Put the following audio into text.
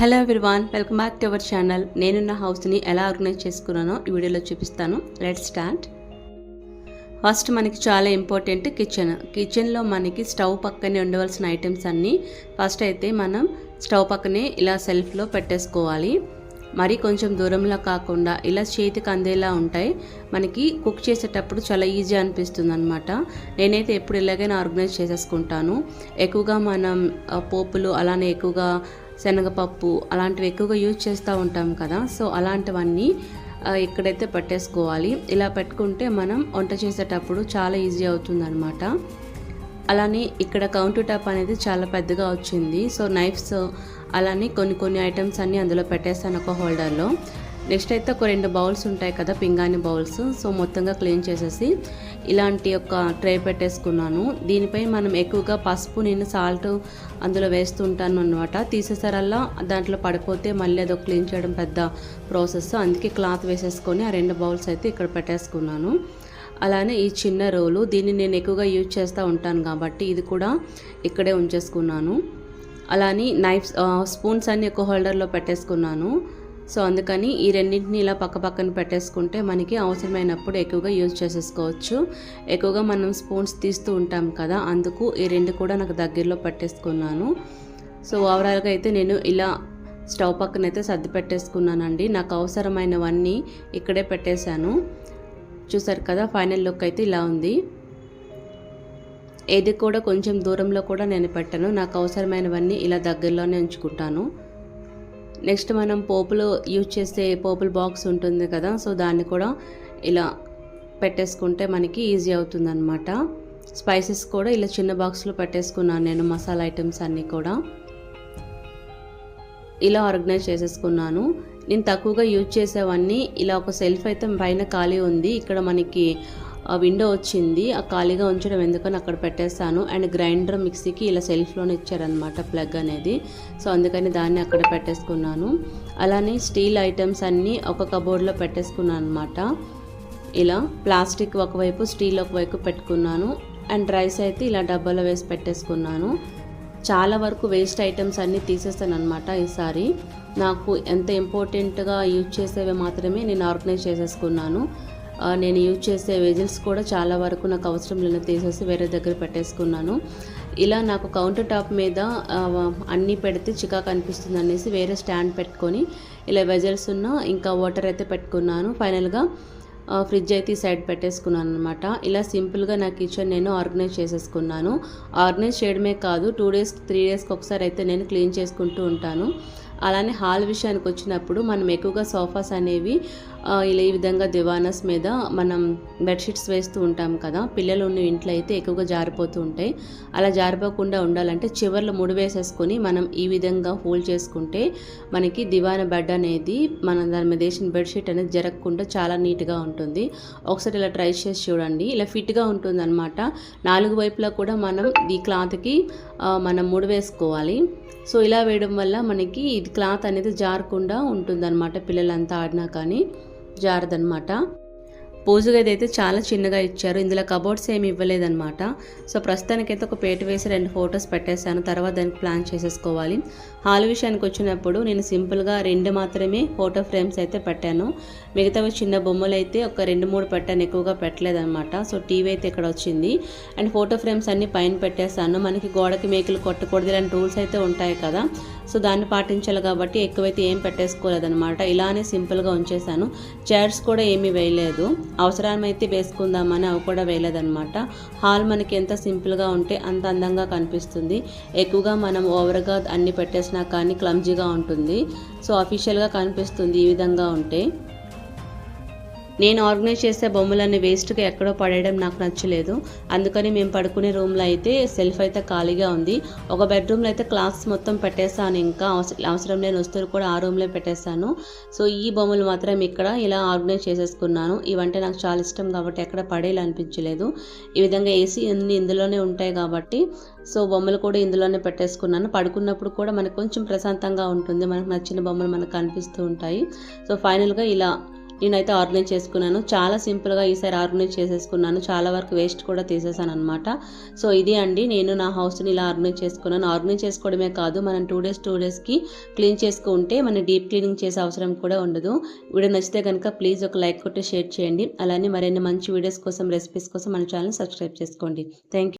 Hello everyone welcome back to our channel నేనున్న హౌస్ని ఎలా ఆర్గనైజ్ చేసుకున్నానో ఈ వీడియోలో చూపిస్తాను. లెట్ స్టార్ట్ ఫస్ట్ మనకి చాలా ఇంపార్టెంట్ కిచెన్ కిచెన్లో మనకి స్టవ్ పక్కనే ఉండవలసిన ఐటమ్స్ అన్నీ ఫస్ట్ అయితే మనం స్టవ్ పక్కనే ఇలా సెల్ఫ్లో పెట్టేసుకోవాలి. మరి కొంచెం దూరంలో కాకుండా ఇలా చేతికి అందేలా ఉంటాయి. మనకి కుక్ చేసేటప్పుడు చాలా ఈజీ అనిపిస్తుంది అనమాట నేనైతే ఎప్పుడు ఇలాగైనా ఆర్గనైజ్ చేసేసుకుంటాను. ఎక్కువగా మనం పోపులు అలానే ఎక్కువగా శనగపప్పు అలాంటివి ఎక్కువగా యూజ్ చేస్తూ ఉంటాం కదా. సో అలాంటివన్నీ ఎక్కడైతే ఇక్కడైతే పెట్టేసుకోవాలి ఇలా పెట్టుకుంటే మనం వంట చేసేటప్పుడు చాలా ఈజీ అవుతుంది అలానే ఇక్కడ కౌంటర్ టాప్ అనేది చాలా పెద్దగా వచ్చింది. సో నైఫ్స్ అలానే కొన్ని కొన్ని ఐటమ్స్ అన్నీ అందులో పెట్టేస్తాను ఒక హోల్డర్లో నెక్స్ట్ అయితే ఒక రెండు బౌల్స్ ఉంటాయి కదా పింగాణి బౌల్స్. సో మొత్తంగా క్లీన్ చేసేసి ఇలాంటి ఒక ట్రే పెట్టేసుకున్నాను. దీనిపై మనం ఎక్కువగా పసుపు నేను సాల్ట్ అందులో వేస్తుంటాను అనమాట తీసేసారల్లా దాంట్లో పడిపోతే మళ్ళీ అదొక క్లీన్ చేయడం పెద్ద ప్రాసెస్. అందుకే క్లాత్ వేసేసుకొని ఆ రెండు బౌల్స్ అయితే ఇక్కడ పెట్టేసుకున్నాను. అలానే ఈ చిన్న రోలు దీన్ని నేను ఎక్కువగా యూజ్ చేస్తూ ఉంటాను కాబట్టి ఇది కూడా ఇక్కడే ఉంచేసుకున్నాను. అలానే నైఫ్స్ స్పూన్స్ అన్ని ఒక హోల్డర్లో పెట్టేసుకున్నాను. సో అందుకని ఈ రెండింటిని ఇలా పక్క పక్కన పెట్టేసుకుంటే మనకి అవసరమైనప్పుడు ఎక్కువగా యూజ్ చేసేసుకోవచ్చు. ఎక్కువగా మనం స్పూన్స్ తీస్తూ ఉంటాం కదా అందుకు ఈ రెండు కూడా నాకు దగ్గరలో పెట్టేసుకున్నాను. సో ఓవరాల్గా అయితే నేను ఇలా స్టవ్ పక్కన అయితే సర్ది పెట్టేసుకున్నానండి నాకు అవసరమైనవన్నీ ఇక్కడే పెట్టేశాను. చూసారు కదా ఫైనల్ లుక్ అయితే ఇలా ఉంది. ఏది కూడా కొంచెం దూరంలో కూడా నేను పెట్టాను. నాకు అవసరమైనవన్నీ ఇలా దగ్గరలోనే ఉంచుకుంటాను. నెక్స్ట్ మనం పోపులో యూజ్ చేసే పోపుల బాక్స్ ఉంటుంది కదా సో దాన్ని కూడా ఇలా పెట్టేసుకుంటే మనకి ఈజీ అవుతుందన్నమాట. స్పైసెస్ కూడా ఇలా చిన్న బాక్స్లో పెట్టేసుకున్నాను నేను మసాలా ఐటమ్స్ అన్నీ కూడా. ఇలా ఆర్గనైజ్ చేసేసుకున్నాను. నేను తక్కువగా యూజ్ చేసేవన్నీ ఇలా ఒక సెల్ఫ్ అయితే పైన ఖాళీ ఉంది. ఇక్కడ మనకి విండో వచ్చింది. ఆ ఖాళీగా ఉంచడం ఎందుకని అక్కడ పెట్టేస్తాను అండ్ గ్రైండర్ మిక్సీకి ఇలా సెల్ఫ్లోనే ఇచ్చారనమాట ప్లగ్ అనేది. సో అందుకని దాన్ని అక్కడ పెట్టేసుకున్నాను. అలానే స్టీల్ ఐటమ్స్ అన్నీ ఒక కబోర్డ్లో పెట్టేసుకున్నాను అనమాట ఇలా ప్లాస్టిక్ ఒకవైపు స్టీల్ ఒకవైపు పెట్టుకున్నాను. అండ్ రైస్ అయితే ఇలా డబ్బాలో వేసి పెట్టేసుకున్నాను. చాలా వరకు వేస్ట్ ఐటమ్స్ అన్నీ తీసేస్తాను అనమాట ఈసారి. నాకు ఎంత ఇంపార్టెంట్గా యూజ్ చేసేవి మాత్రమే నేను ఆర్గనైజ్ చేసేసుకున్నాను. నేను యూజ్ చేసే వెజిల్స్ కూడా చాలా వరకు నాకు అవసరం లేని తీసేసి వేరే దగ్గర పెట్టేసుకున్నాను. ఇలా నాకు కౌంటర్ టాప్ మీద అన్నీ పెడితే చికాకు అనిపిస్తుంది అనేసి వేరే స్టాండ్ పెట్టుకొని ఇలా వెజల్స్ ఉన్న ఇంకా వాటర్ అయితే పెట్టుకున్నాను. ఫైనల్గా ఫ్రిడ్జ్ అయితే ఈ సైడ్ పెట్టేసుకున్నాను అనమాట ఇలా సింపుల్గా నా కిచెన్ నేను ఆర్గనైజ్ చేసేసుకున్నాను. ఆర్గనైజ్ చేయడమే కాదు టూ డేస్ త్రీ డేస్కి ఒకసారి అయితే నేను క్లీన్ చేసుకుంటూ ఉంటాను. అలానే హాల్ విషయానికి వచ్చినప్పుడు మనం ఎక్కువగా సోఫాస్ అనేవి ఇలా ఈ విధంగా దివానస్ మీద మనం బెడ్షీట్స్ వేస్తూ ఉంటాం కదా పిల్లలు ఉన్న ఇంట్లో అయితే ఎక్కువగా జారిపోతూ ఉంటాయి. అలా జారిపోకుండా ఉండాలంటే చివర్లు ముడి వేసేసుకొని మనం ఈ విధంగా హోల్డ్ చేసుకుంటే మనకి దివాన బెడ్ అనేది మనం దాని మీద వేసిన బెడ్షీట్ అనేది జరగకుండా చాలా నీట్గా ఉంటుంది. ఒకసారి ఇలా ట్రై చేసి చూడండి. ఇలా ఫిట్గా ఉంటుంది అనమాట నాలుగు వైపులా కూడా మనం ఈ క్లాత్కి మనం ముడి వేసుకోవాలి సో ఇలా వేయడం వల్ల మనకి ఇది క్లాత్ అనేది జారకుండా ఉంటుందన్నమాట పిల్లలంతా ఆడినా కానీ. జారదనమాట పూజ గది అయితే చాలా చిన్నగా ఇచ్చారు. ఇందులో కబోర్డ్స్ ఏమి ఇవ్వలేదన్నమాట. సో ప్రస్తుతానికైతే ఒక పేట వేసి రెండు ఫొటోస్ పెట్టేశాను. తర్వాత దానికి ప్లాన్ చేసేసుకోవాలి. హాల్ విషయానికి వచ్చినప్పుడు నేను సింపుల్గా రెండు మాత్రమే ఫోటో ఫ్రేమ్స్ అయితే పెట్టాను. మిగతావి చిన్న బొమ్మలు అయితే ఒక రెండు మూడు పెట్టాను. ఎక్కువగా పెట్టలేదన్నమాట. సో టీవీ అయితే ఇక్కడ వచ్చింది. అండ్ ఫోటో ఫ్రేమ్స్ అన్ని పైన పెట్టేశాను. మనకి గోడకి మేకలు కొట్టకూడదు ఇలాంటి రూల్స్ అయితే ఉంటాయి కదా. సో దాన్ని పాటించాలి కాబట్టి ఎక్కువైతే ఏం పెట్టేసుకోలేదన్నమాట. ఇలానే సింపుల్గా ఉంచేశాను. చైర్స్ కూడా ఏమీ వేయలేదు. అవసరమైతే వేసుకుందామని అవి కూడా వేయలేదన్నమాట. హాల్ మనకి ఎంత సింపుల్గా ఉంటే అంత అందంగా కనిపిస్తుంది. ఎక్కువగా మనం ఓవర్గా అన్ని పెట్టేసినా కానీ క్లమ్జీగా ఉంటుంది. సో అఫీషియల్గా కనిపిస్తుంది ఈ విధంగా ఉంటే. నేను ఆర్గనైజ్ చేసే బొమ్మలన్నీ వేస్ట్గా ఎక్కడో పడేయడం నాకు నచ్చలేదు. అందుకని మేము పడుకునే రూమ్లో అయితే సెల్ఫ్ అయితే ఖాళీగా ఉంది. ఒక బెడ్రూమ్లో అయితే క్లాత్స్ మొత్తం పెట్టేశాను ఇంకా. అవసరం అవసరం లేని వస్తువులు కూడా ఆ రూమ్లో పెట్టేశాను. సో ఈ బొమ్మలు మాత్రం ఇక్కడ ఇలా ఆర్గనైజ్ చేసేసుకున్నాను. ఇవంటే నాకు చాలా ఇష్టం కాబట్టి ఎక్కడ పడేలా అనిపించలేదు ఈ విధంగా ఏసీ అన్ని ఇందులోనే ఉంటాయి కాబట్టి సో బొమ్మలు కూడా ఇందులోనే పెట్టేసుకున్నాను. పడుకున్నప్పుడు కూడా మనకు కొంచెం ప్రశాంతంగా ఉంటుంది. మనకు నచ్చిన బొమ్మలు మనకు కనిపిస్తూ ఉంటాయి. సో ఫైనల్గా ఇలా నేనైతే ఆర్గనైజ్ చేసుకున్నాను. చాలా సింపుల్గా ఈసారి ఆర్గనైజ్ చేసేసుకున్నాను. చాలా వరకు వేస్ట్ కూడా తీసేసాను అనమాట సో ఇది అండి. నేను నా హౌస్ని ఇలా ఆర్గనైజ్ చేసుకున్నాను. ఆర్గనైజ్ చేసుకోవడమే కాదు మనం టూ డేస్ టూ డేస్కి క్లీన్ చేసుకుంటే మనం డీప్ క్లీనింగ్ చేసే అవసరం కూడా ఉండదు. వీడియో నచ్చితే కనుక ప్లీజ్ ఒక లైక్ కొట్టి షేర్ చేయండి. అలానే మరిన్ని మంచి వీడియోస్ కోసం రెసిపీస్ కోసం మన ఛానల్ సబ్స్క్రైబ్ చేసుకోండి. థ్యాంక్